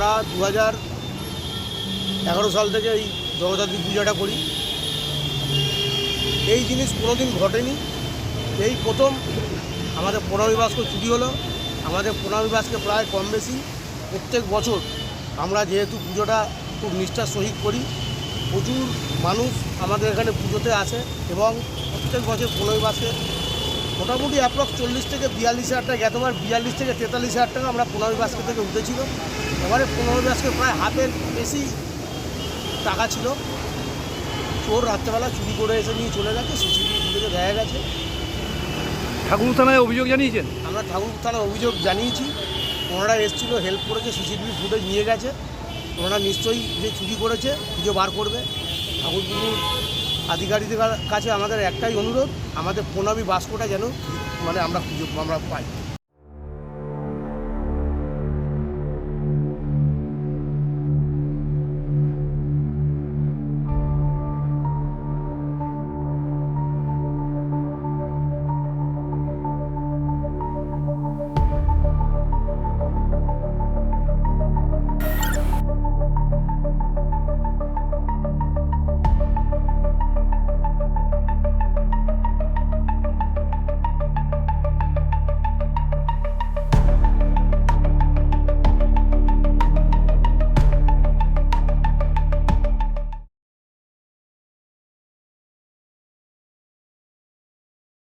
দু হাজার এগারো সাল থেকে এই জগদ্ধাত্রী পূজাটা করি। এই জিনিস কোনোদিন ঘটেনি। এই প্রথম আমাদের প্রণামী বাস্ক চুরি হলো। আমাদের প্রণামী বাসকে প্রায় কম বেশি প্রত্যেক বছর আমরা যেহেতু পুজোটা খুব নিষ্ঠার সহিত করি, প্রচুর মানুষ আমাদের এখানে পুজোতে আসে এবং প্রত্যেক বছর প্রণামী বাসকে মোটামুটি অ্যাপ্রক্স চল্লিশ থেকে বিয়াল্লিশ হাজার টাকা। গতবার বিয়াল্লিশ থেকে তেতাল্লিশ হাজার টাকা আমরা পনেরোই বাসকে থেকে উঠেছিল। এবারে পনেরোই বাসকে প্রায় হাফের বেশি টাকা ছিল। চোর রাত্রেবেলা চুরি করে এসে নিয়ে চলে গেছে সিসিটিভি ফুটেজে দেখা গেছে। ঠাকুর থানায় অভিযোগ জানিয়েছেন? আমরা ঠাকুর থানায় অভিযোগ জানিয়েছি। ওনারা এসেছিল হেল্প করেছে সিসিটিভি ফুটেজ নিয়ে গেছে। ওনারা নিশ্চয়ই যে চুরি করেছে খুঁজে বার করবে। ঠাকুরপুকুর আধিকারিকদের কাছে আমাদের একটাই অনুরোধ আমাদের প্রণামী বাস্কটা যেন মানে আমরা আমরা পাই।